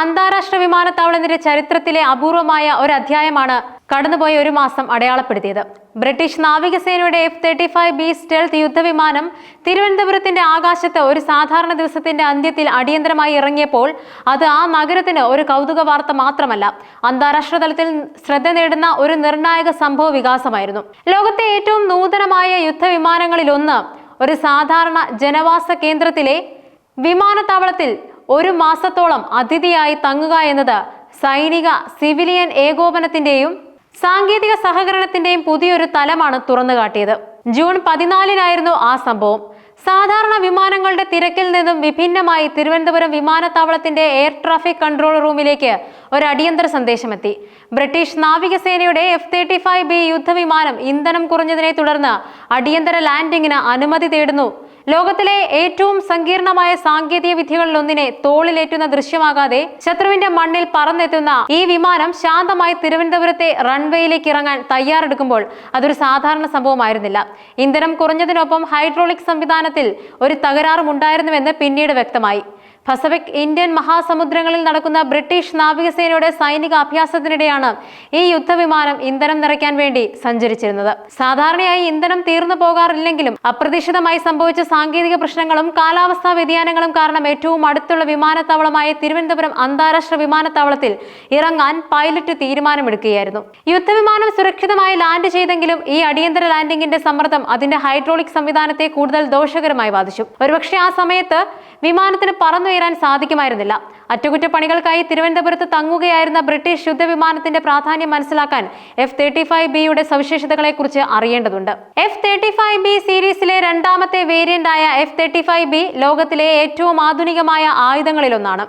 അന്താരാഷ്ട്ര വിമാനത്താവളത്തിന്റെ ചരിത്രത്തിലെ അപൂർവമായ ഒരു അധ്യായമാണ് കടന്നുപോയ ഒരു മാസം അടയാളപ്പെടുത്തിയത്. ബ്രിട്ടീഷ് നാവികസേനയുടെ F thirty five B stealth യുദ്ധവിമാനം തിരുവനന്തപുരത്തിന്റെ ആകാശത്ത് ഒരു സാധാരണ ദിവസത്തിന്റെ അന്ത്യത്തിൽ അടിയന്തരമായി ഇറങ്ങിയപ്പോൾ അത് ആ നഗരത്തിന് ഒരു കൗതുക വാർത്ത മാത്രമല്ല അന്താരാഷ്ട്ര തലത്തിൽ ശ്രദ്ധ നേടുന്ന ഒരു നിർണായക സംഭവ വികാസമായിരുന്നു. ലോകത്തെ ഏറ്റവും നൂതനമായ യുദ്ധവിമാനങ്ങളിലൊന്ന് ഒരു സാധാരണ ജനവാസ കേന്ദ്രത്തിലെ വിമാനത്താവളത്തിൽ ഒരു മാസത്തോളം അതിഥിയായി തങ്ങുക എന്നത് സൈനിക സിവിലിയൻ ഏകോപനത്തിന്റെയും സാങ്കേതിക സഹകരണത്തിന്റെയും പുതിയൊരു തലമാണ് തുറന്നു കാട്ടിയത് ജൂൺ പതിനാലിനായിരുന്നു ആ സംഭവം. സാധാരണ വിമാനങ്ങളുടെ തിരക്കിൽ നിന്നും വിഭിന്നമായി തിരുവനന്തപുരം വിമാനത്താവളത്തിന്റെ എയർ ട്രാഫിക് കൺട്രോൾ റൂമിലേക്ക് ഒരു അടിയന്തര സന്ദേശമെത്തി. ബ്രിട്ടീഷ് നാവികസേനയുടെ എഫ് തേർട്ടി ഫൈവ് ബി യുദ്ധവിമാനം ഇന്ധനം കുറഞ്ഞതിനെ തുടർന്ന് അടിയന്തര ലാൻഡിങ്ങിന് അനുമതി തേടുന്നു ലോകത്തിലെ ഏറ്റവും സങ്കീർണമായ സാങ്കേതിക വിദ്യകളിലൊന്നിനെ തോളിലേറ്റുന്ന ദൃശ്യമാകാതെ ശത്രുവിന്റെ മണ്ണിൽ പറന്നെത്തുന്ന ഈ വിമാനം ശാന്തമായി തിരുവനന്തപുരത്തെ റൺവേയിലേക്ക് ഇറങ്ങാൻ തയ്യാറെടുക്കുമ്പോൾ അതൊരു സാധാരണ സംഭവമായിരുന്നില്ല. ഇന്ധനം കുറഞ്ഞതിനൊപ്പം ഹൈഡ്രോളിക് സംവിധാനത്തിൽ ഒരു തകരാറും ഉണ്ടായിരുന്നുവെന്ന് പിന്നീട് വ്യക്തമായി. പസഫിക് ഇന്ത്യൻ മഹാസമുദ്രങ്ങളിൽ നടക്കുന്ന ബ്രിട്ടീഷ് നാവികസേനയുടെ സൈനിക അഭ്യാസത്തിനിടെയാണ് ഈ യുദ്ധവിമാനം ഇന്ധനം നിറയ്ക്കാൻ വേണ്ടി സഞ്ചരിച്ചിരുന്നത്. സാധാരണയായി ഇന്ധനം തീർന്നു പോകാറില്ലെങ്കിലും അപ്രതീക്ഷിതമായി സംഭവിച്ച സാങ്കേതിക പ്രശ്നങ്ങളും കാലാവസ്ഥാ വ്യതിയാനങ്ങളും കാരണം ഏറ്റവും അടുത്തുള്ള വിമാനത്താവളമായ തിരുവനന്തപുരം അന്താരാഷ്ട്ര വിമാനത്താവളത്തിൽ ഇറങ്ങാൻ പൈലറ്റ് തീരുമാനമെടുക്കുകയായിരുന്നു. യുദ്ധവിമാനം സുരക്ഷിതമായി ലാൻഡ് ചെയ്തെങ്കിലും ഈ അടിയന്തര ലാൻഡിംഗിന്റെ സമ്മർദ്ദം അതിന്റെ ഹൈഡ്രോളിക് സംവിധാനത്തെ കൂടുതൽ ദോഷകരമായി ബാധിച്ചു. ഒരുപക്ഷെ ആ സമയത്ത് വിമാനത്തിന് പറന്നുയരാൻ സാധിക്കുമായിരുന്നില്ല. അറ്റകുറ്റപ്പണികൾക്കായി തിരുവനന്തപുരത്ത് തങ്ങുകയായിരുന്ന ബ്രിട്ടീഷ് യുദ്ധവിമാനത്തിന്റെ പ്രാധാന്യം മനസ്സിലാക്കാൻ എഫ് തേർട്ടി ഫൈവ് ബിയുടെ സവിശേഷതകളെ കുറിച്ച് അറിയേണ്ടതുണ്ട്. എഫ് തേർട്ടി ഫൈവ് ബി സീരീസിലെ രണ്ടാമത്തെ വേരിയന്റ് ആയ എഫ് തേർട്ടി ഫൈവ് ബി ലോകത്തിലെ ഏറ്റവും ആധുനികമായ ആയുധങ്ങളിലൊന്നാണ്.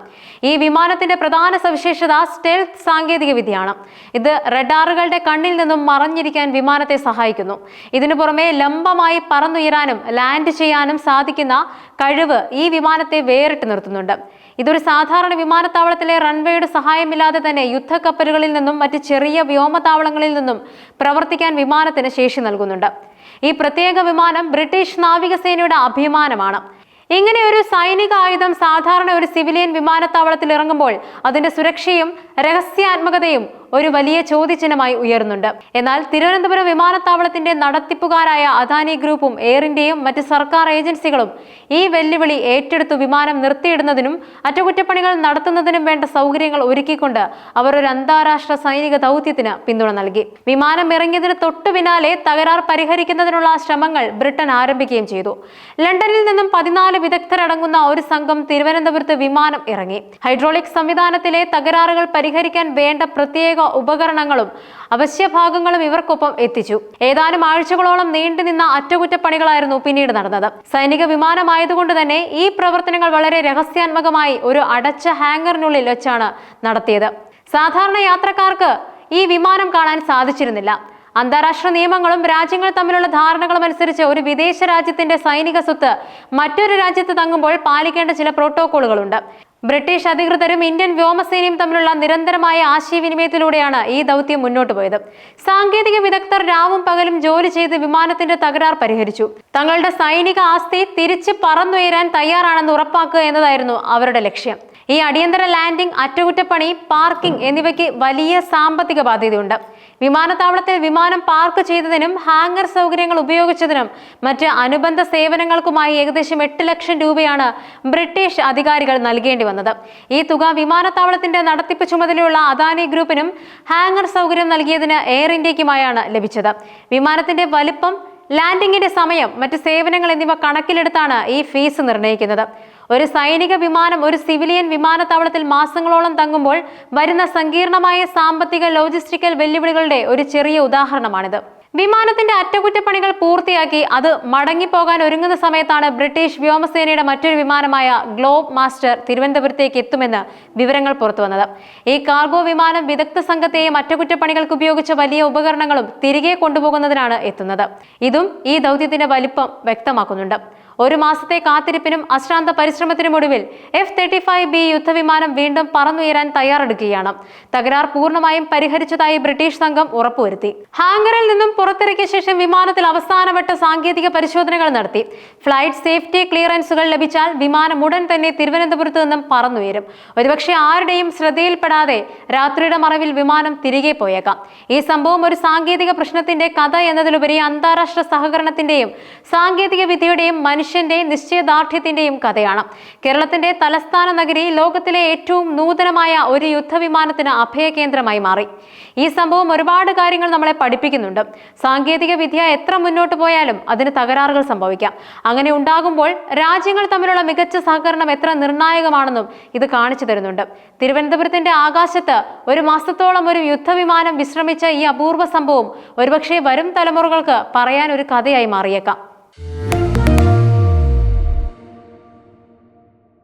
ഈ വിമാനത്തിന്റെ പ്രധാന സവിശേഷത സ്റ്റെൽത്ത് സാങ്കേതിക വിദ്യയാണ് ഇത് റഡാറുകളുടെ കണ്ണിൽ നിന്നും മറഞ്ഞിരിക്കാൻ വിമാനത്തെ സഹായിക്കുന്നു. ഇതിനു പുറമെ ലംബമായി പറന്നുയരാനും ലാൻഡ് ചെയ്യാനും സാധിക്കുന്ന കഴിവ് ഈ വിമാനത്തെ വേറിട്ട് നിർത്തുന്നുണ്ട്. ഇതൊരു സാധാരണ വിമാനത്താവളത്തിലെ റൺവേയുടെ സഹായമില്ലാതെ തന്നെ യുദ്ധക്കപ്പലുകളിൽ നിന്നും മറ്റ് ചെറിയ വ്യോമതാവളങ്ങളിൽ നിന്നും പ്രവർത്തിക്കാൻ വിമാനത്തിന് ശേഷി നൽകുന്നുണ്ട്. ഈ പ്രത്യേക വിമാനം ബ്രിട്ടീഷ് നാവികസേനയുടെ അഭിമാനമാണ്. ഇങ്ങനെ ഒരു സൈനിക ആയുധം സാധാരണ ഒരു സിവിലിയൻ വിമാനത്താവളത്തിൽ ഇറങ്ങുമ്പോൾ അതിന്റെ സുരക്ഷയും രഹസ്യാത്മകതയും ഒരു വലിയ ചോദ്യചിഹ്നമായി ഉയർന്നുണ്ട് എന്നാൽ തിരുവനന്തപുരം വിമാനത്താവളത്തിന്റെ നടത്തിപ്പുകാരായ അദാനി ഗ്രൂപ്പും എയർ ഇന്ത്യയും മറ്റ് സർക്കാർ ഏജൻസികളും ഈ വെല്ലുവിളി ഏറ്റെടുത്തു വിമാനം നിർത്തിയിടുന്നതിനും അറ്റകുറ്റപ്പണികൾ നടത്തുന്നതിനും വേണ്ട സൗകര്യങ്ങൾ ഒരുക്കിക്കൊണ്ട് അവർ ഒരു അന്താരാഷ്ട്ര സൈനിക ദൗത്യത്തിന് പിന്തുണ നൽകി. വിമാനം ഇറങ്ങിയതിന് തൊട്ടു പിന്നാലെ തകരാർ പരിഹരിക്കുന്നതിനുള്ള ശ്രമങ്ങൾ ബ്രിട്ടൻ ആരംഭിക്കുകയും ചെയ്തു. ലണ്ടനിൽ നിന്നും പതിനാല് വിദഗ്ധരടങ്ങുന്ന ഒരു സംഘം തിരുവനന്തപുരത്ത് വിമാനം ഇറങ്ങി. ഹൈഡ്രോളിക് സംവിധാനത്തിലെ തകരാറുകൾ പരിഹരിക്കാൻ വേണ്ട പ്രത്യേക ഉപകരണങ്ങളും അവശ്യഭാഗങ്ങളും ഇവർക്കൊപ്പം എത്തിച്ചു. ഏതാനും ആഴ്ചകളോളം നീണ്ടുനിന്ന അറ്റകുറ്റപ്പണികളായിരുന്നു പിന്നീട് നടന്നത്. സൈനിക വിമാനമായതുകൊണ്ട് തന്നെ ഈ പ്രവർത്തനങ്ങൾ വളരെ രഹസ്യാത്മകമായി ഒരു അടച്ച ഹാങ്ങറിനുള്ളിൽ വെച്ചാണ് നടത്തിയത്. സാധാരണ യാത്രക്കാർക്ക് ഈ വിമാനം കാണാൻ സാധിച്ചിരുന്നില്ല. അന്താരാഷ്ട്ര നിയമങ്ങളും രാജ്യങ്ങൾ തമ്മിലുള്ള ധാരണകളും അനുസരിച്ച് ഒരു വിദേശ രാജ്യത്തിന്റെ സൈനിക സ്വത്ത് മറ്റൊരു രാജ്യത്ത് തങ്ങുമ്പോൾ പാലിക്കേണ്ട ചില പ്രോട്ടോകോളുകളുണ്ട് ബ്രിട്ടീഷ് അധികൃതരും ഇന്ത്യൻ വ്യോമസേനയും തമ്മിലുള്ള നിരന്തരമായ ആശയവിനിമയത്തിലൂടെയാണ് ഈ ദൗത്യം മുന്നോട്ട് പോയത്. സാങ്കേതിക വിദഗ്ധർ രാവും പകലും ജോലി ചെയ്ത് വിമാനത്തിന്റെ തകരാർ പരിഹരിച്ചു. തങ്ങളുടെ സൈനിക ആസ്തി തിരിച്ച് പറന്നുയരാൻ തയ്യാറാണെന്ന് ഉറപ്പാക്കുക എന്നതായിരുന്നു അവരുടെ ലക്ഷ്യം. ഈ അടിയന്തര ലാൻഡിംഗ് അറ്റകുറ്റപ്പണി പാർക്കിംഗ് എന്നിവയ്ക്ക് വലിയ സാമ്പത്തിക ബാധ്യതയുണ്ട്. വിമാനത്താവളത്തിൽ വിമാനം പാർക്ക് ചെയ്തതിനും ഹാങ്ങർ സൗകര്യങ്ങൾ ഉപയോഗിച്ചതിനും മറ്റ് അനുബന്ധ സേവനങ്ങൾക്കുമായി ഏകദേശം എട്ട് ലക്ഷം രൂപയാണ് ബ്രിട്ടീഷ് അധികാരികൾ നൽകേണ്ടി വന്നത്. ഈ തുക വിമാനത്താവളത്തിന്റെ നടത്തിപ്പ് ചുമതലയുള്ള അദാനി ഗ്രൂപ്പിനും ഹാങ്ങർ സൗകര്യം നൽകിയതിന് എയർ ഇന്ത്യക്കുമായാണ് ലഭിച്ചത്. വിമാനത്തിന്റെ വലിപ്പം ലാൻഡിങ്ങിന്റെ സമയം മറ്റ് സേവനങ്ങൾ എന്നിവ കണക്കിലെടുത്താണ് ഈ ഫീസ് നിർണയിക്കുന്നത്. ഒരു സൈനിക വിമാനം ഒരു സിവിലിയൻ വിമാനത്താവളത്തിൽ മാസങ്ങളോളം തങ്ങുമ്പോൾ വരുന്ന സങ്കീർണമായ സാമ്പത്തിക ലോജിസ്റ്റിക്കൽ വെല്ലുവിളികളുടെ ഒരു ചെറിയ ഉദാഹരണമാണിത്. വിമാനത്തിന്റെ അറ്റകുറ്റപ്പണികൾ പൂർത്തിയാക്കി അത് മടങ്ങിപ്പോകാൻ ഒരുങ്ങുന്ന സമയത്താണ് ബ്രിട്ടീഷ് വ്യോമസേനയുടെ മറ്റൊരു വിമാനമായ ഗ്ലോബ് മാസ്റ്റർ തിരുവനന്തപുരത്തേക്ക് എത്തുമെന്ന് വിവരങ്ങൾ പുറത്തുവന്നത് ഈ കാർഗോ വിമാനം വിദഗ്ധ സംഘത്തെയും അറ്റകുറ്റപ്പണികൾക്ക് ഉപയോഗിച്ച വലിയ ഉപകരണങ്ങളും തിരികെ കൊണ്ടുപോകുന്നതിനാണ് എത്തുന്നത്. ഇതും ഈ ദൗത്യത്തിന്റെ വലിപ്പം വ്യക്തമാക്കുന്നുണ്ട്. ഒരു മാസത്തെ കാത്തിരിപ്പിനും അശ്രാന്ത പരിശ്രമത്തിനുമൊടുവിൽ എഫ് തേർട്ടി ഫൈവ് ബി യുദ്ധവിമാനം വീണ്ടും പറന്നുയരാൻ തയ്യാറെടുക്കുകയാണ്. തകരാർ പൂർണമായും പരിഹരിച്ചതായി ബ്രിട്ടീഷ് സംഘം ഉറപ്പുവരുത്തി. ഹാങ്കറിൽ നിന്നും പുറത്തിറക്കിയ ശേഷം വിമാനത്തിൽ അവസാനവട്ട സാങ്കേതിക പരിശോധനകൾ നടത്തി. ഫ്ലൈറ്റ് സേഫ്റ്റി ക്ലിയറൻസുകൾ ലഭിച്ചാൽ വിമാനം ഉടൻ തന്നെ തിരുവനന്തപുരത്ത് നിന്നും പറന്നുയരും. ഒരുപക്ഷെ ആരുടെയും ശ്രദ്ധയിൽപ്പെടാതെ രാത്രിയുടെ മറവിൽ വിമാനം തിരികെ പോയേക്കാം. ഈ സംഭവം ഒരു സാങ്കേതിക പ്രശ്നത്തിന്റെ കഥ എന്നതിലുപരി അന്താരാഷ്ട്ര സഹകരണത്തിന്റെയും സാങ്കേതിക വിദ്യയുടെയും മനുഷ്യന്റെ നിശ്ചയദാർഢ്യത്തിന്റെയും കഥയാണ്. കേരളത്തിന്റെ തലസ്ഥാന നഗരി ലോകത്തിലെ ഏറ്റവും നൂതനമായ ഒരു യുദ്ധവിമാനത്തിന് അഭയകേന്ദ്രമായി മാറി. ഈ സംഭവം ഒരുപാട് കാര്യങ്ങൾ നമ്മളെ പഠിപ്പിക്കുന്നുണ്ട്. സാങ്കേതിക വിദ്യ എത്ര മുന്നോട്ട് പോയാലും അതിന് തകരാറുകൾ സംഭവിക്കാം. അങ്ങനെ ഉണ്ടാകുമ്പോൾ രാജ്യങ്ങൾ തമ്മിലുള്ള മികച്ച സഹകരണം എത്ര നിർണായകമാണെന്നും ഇത് കാണിച്ചു തരുന്നുണ്ട്. തിരുവനന്തപുരത്തിന്റെ ആകാശത്ത് ഒരു മാസത്തോളം ഒരു യുദ്ധവിമാനം വിശ്രമിച്ച ഈ അപൂർവ സംഭവം ഒരുപക്ഷെ വരും തലമുറകൾക്ക് പറയാൻ ഒരു കഥയായി മാറിയേക്കാം.